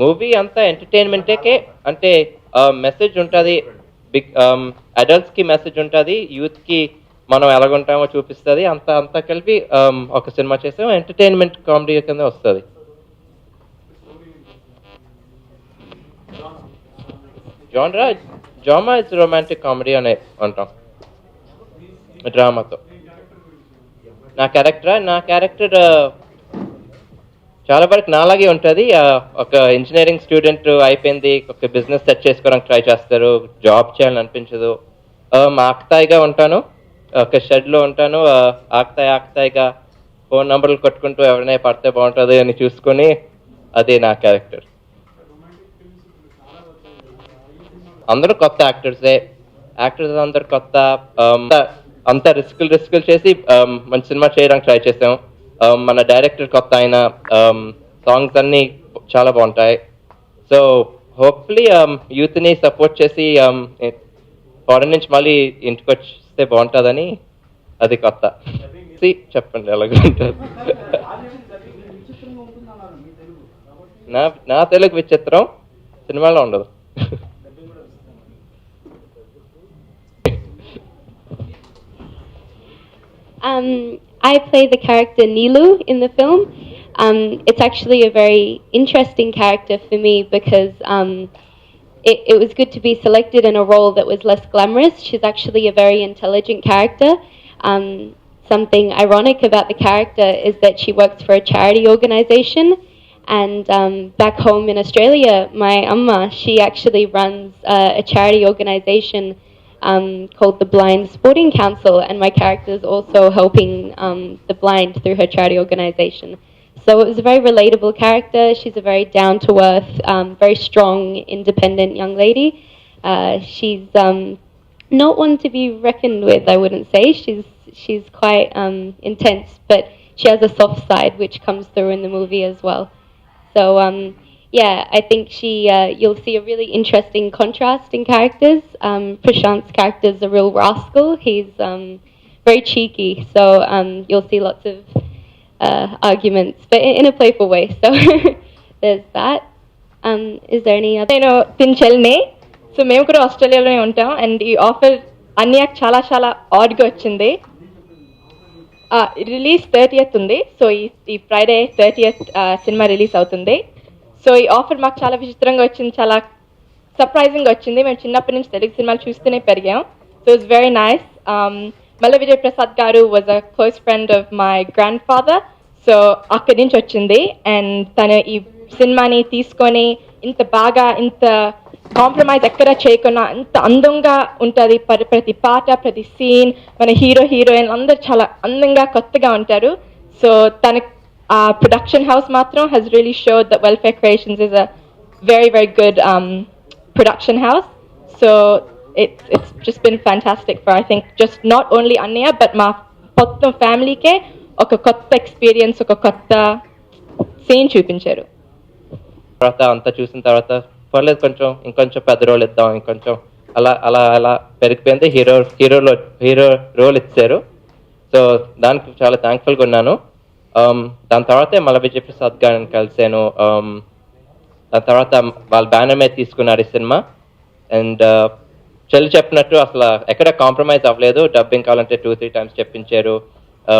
Movie అంతా ఎంటర్టైన్మెంటే అంటే message ఉంటుంది బిగ్ అడల్ట్స్కి మెసేజ్ ఉంటుంది యూత్కి మనం ఎలాగుంటామో చూపిస్తుంది అంత అంతా కలిపి ఒక సినిమా చేసాం ఎంటర్టైన్మెంట్ కామెడీ కింద వస్తుంది. జాన్రా జామా ఇస్ రొమాంటిక్ కామెడీ అనే అంటాం డ్రామాతో. నా క్యారెక్టరా నా క్యారెక్టర్ చాలా వరకు నాలాగే ఉంటుంది. ఒక ఇంజనీరింగ్ స్టూడెంట్ అయిపోయింది. ఒక బిజినెస్ సెట్ చేసుకోవడానికి ట్రై చేస్తారు. జాబ్ చేయాలని అనిపించదు మా ఆక్తాయిగా ఉంటాను. ఒక షెడ్లో ఉంటాను. ఆక్తాయి ఆక్తాయిగా ఫోన్ నంబర్లు కొట్టుకుంటూ ఎవరైనా పడితే బాగుంటుంది అని చూసుకొని అదే నా క్యారెక్టర్ అందరూ కొత్త యాక్టర్సే యాక్టర్స్ అందరు కొత్త అంత రిస్కులు రిస్కులు చేసి um, మంచి సినిమా చేయడానికి ట్రై చేసాం Um, మన డైరెక్టర్ కొత్త ఆయన సాంగ్స్ అన్నీ చాలా బాగుంటాయి. సో హోప్ఫుల్లీ యూత్ని సపోర్ట్ చేసి ఫారెన్ నుంచి మళ్ళీ ఇంటికి వస్తే బాగుంటుందని అది కొత్త. చెప్పండి ఎలాగ ఉంటుంది. నా నా తెలుగు విచిత్రం సినిమాలో ఉండదు. Um, I play the character Nilu in the film. Um, it's actually a very interesting character for me because um, it, it was good to be selected in a role that was less glamorous. She's actually a very intelligent character. Um, something ironic about the character is that she works for a charity organization. And um, back home in Australia, my amma, she actually runs uh, a charity organization um, called the Blind Sporting Council, and my character is also helping um, the blind through her charity organization. So it was a very relatable character. She's a very down to earth, um, very strong, independent young lady. Uh, she's um, not one to be reckoned with, I wouldn't say. She's she's quite um, intense, but she has a soft side which comes through in the movie as well. So um, yeah, I think she uh, you'll see a really interesting contrast in characters. Um, Prashant's character is a real rascal. He's um, very cheeky, so um, you'll see lots of uh, arguments, but in, in a playful way. So there's that. Um, is there any other? నేను తిని చెల్లిని so మేము కూడా ఆస్ట్రేలియాలోనే ఉంటాం and ఈ offer అన్యాక్ చాలా చాలా ఆడ్గా వచ్చింది రిలీజ్ థర్టీయత్ ఉంది సో ఈ ఈ ఫ్రైడే థర్టీయత్ సినిమా రిలీజ్ అవుతుంది సో ఈ ఆఫర్ మాకు చాలా విచిత్రంగా వచ్చింది చాలా సర్ప్రైజింగ్ వచ్చింది. మేము చిన్నప్పటి నుంచి తెలుగు సినిమాలు చూస్తూనే పెరిగాం. So it's very nice Malla Vijay Prasad garu was a close friend of my grandfather so అక్కడి నుంచి వచ్చింది. అండ్ తను ఈ సినిమాని తీసుకొని ఇంత బాగా ఇంత కాంప్రమైజ్ ఎక్కడ చేయకుండా అంత అందంగా ఉంటుంది. ప్రతి పాట ప్రతి సీన్ మన హీరో హీరోయిన్ అందరు చాలా అందంగా కొత్తగా ఉంటారు. సో తన Uh, ప్రొడక్షన్ హౌస్ మాత్రం he's really showed that Welfare Creations is a very very good um, production house. So it's it's just been fantastic for I think just not only Anya but మా మొత్తం ఫ్యామిలీకే ఒక కొత్త experience ఒక కొత్త scene చూపించారు తర్వాత అంతా చూసిన తర్వాత పర్లేదు కొంచెం ఇంకొంచెం పెద్ద రోల్ ఇద్దాం ఇంకొంచెం అలా అలా అలా పెరిగిపోయింది. హీరో హీరోలో హీరో రోల్ ఇచ్చారు. సో దానికి చాలా థ్యాంక్ఫుల్గా ఉన్నాను. దాని తర్వాతే మళ్ళీ విజయ్ ప్రసాద్ గారిని కలిశాను దాని తర్వాత వాళ్ళ బ్యానర్ మీద తీసుకున్నారు ఈ సినిమా అండ్ చెల్లి చెప్పినట్టు అసలు ఎక్కడ కాంప్రమైజ్ అవ్వలేదు. డబ్బింగ్ కావాలంటే టూ త్రీ టైమ్స్ చెప్పించారు.